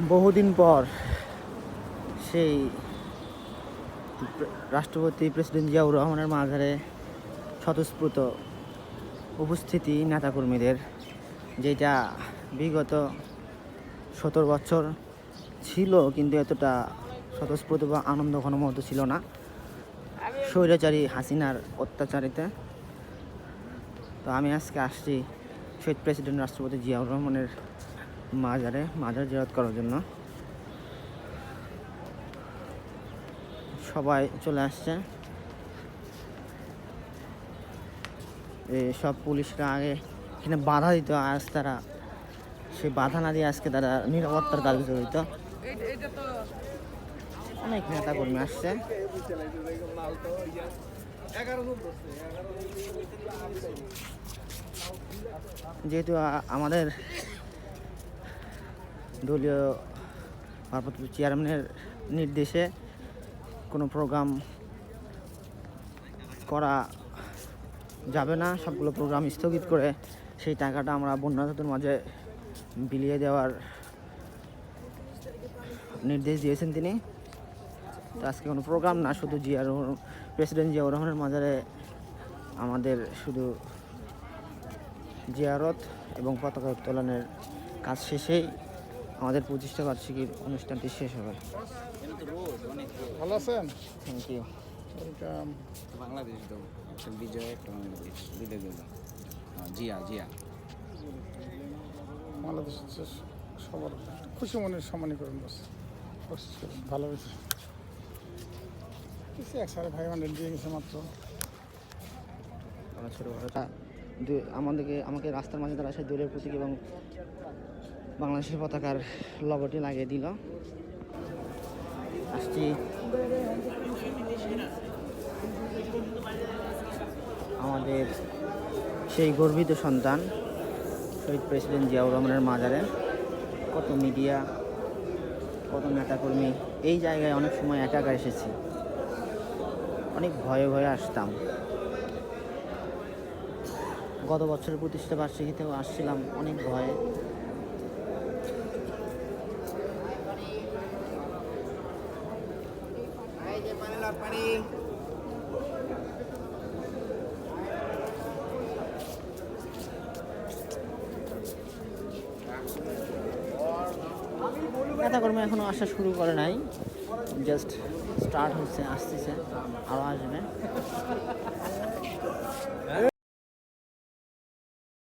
বহুদিন পর সেই রাষ্ট্রপতি প্রেসিডেন্ট জিয়াউর রহমানের মাঝারে স্বতঃস্ফূর্ত উপস্থিতি নেতাকর্মীদের, যেটা বিগত সতেরো বছর ছিল কিন্তু এতটা স্বতঃস্ফূর্ত বা আনন্দ ঘনমত ছিল না। স্বৈরাচারী হাসিনার অত্যাচারিতে। তো আমি আজকে আসছি শহীদ প্রেসিডেন্ট রাষ্ট্রপতি জিয়াউর রহমানের মাজারে, মাজার জিয়ারত করার জন্য। সবাই চলে আসছে। সব পুলিশরা আগে এখানে বাধা দিত, আজ তারা সেই বাধা না দিয়ে আজকে তারা নিরাপত্তার কাজে জড়িত। অনেক নেতা কর্মী আসছে। যেহেতু আমাদের দলীয় ভারপ্রাপ্ত চেয়ারম্যানের নির্দেশে কোনো প্রোগ্রাম করা যাবে না। সবগুলো প্রোগ্রাম স্থগিত করে সেই টাকাটা আমরা বন্যাদের মাঝে বিলিয়ে দেওয়ার নির্দেশ দিয়েছেন তিনি। তো আজকে কোনো প্রোগ্রাম না, শুধু জিয়ার প্রেসিডেন্ট জিয়াউর রহমানের মাজারে আমাদের শুধু জিয়ারত এবং পতাকা উত্তোলনের কাজ শেষেই আমাদের প্রতিষ্ঠা বার্ষিকীর অনুষ্ঠানটি শেষ হবে। ভালো আছেন? থ্যাংক ইউ বাংলাদেশ তো বিজয় একটা বাংলাদেশ জিয়া জিয়া। বাংলাদেশ হচ্ছে সবার খুশি মনের সম্মানী করেন বাস। ভালো হয়েছে। কিছু এক সাড়ে ভাই হান্ড্রেড দিয়ে গেছে মাত্র। আমার ছোটো ভাইটা দু- আমাদেরকে আমাকে রাস্তার মাঝে তারা সেই দূরের প্রতীক এবং বাংলাদেশের পতাকার লগটি লাগিয়ে দিল। আসছি। আমাদের সেই গর্বিত সন্তান, শহীদ প্রেসিডেন্ট জিয়াউর রহমানের মাজারে। কত মিডিয়া, কত নেতাকর্মী, এই জায়গায় অনেক সময় একা একা এসেছি। অনেক ভয়ে ভয়ে আসতাম। গত বছরের প্রতিষ্ঠা বার্ষিকীতেও আসছিলাম অনেক ভয়ে। নেতাকর্মী এখনও আসা শুরু করে নাই। জাস্ট স্টার্ট হচ্ছে আসতেছে আরও আসবে।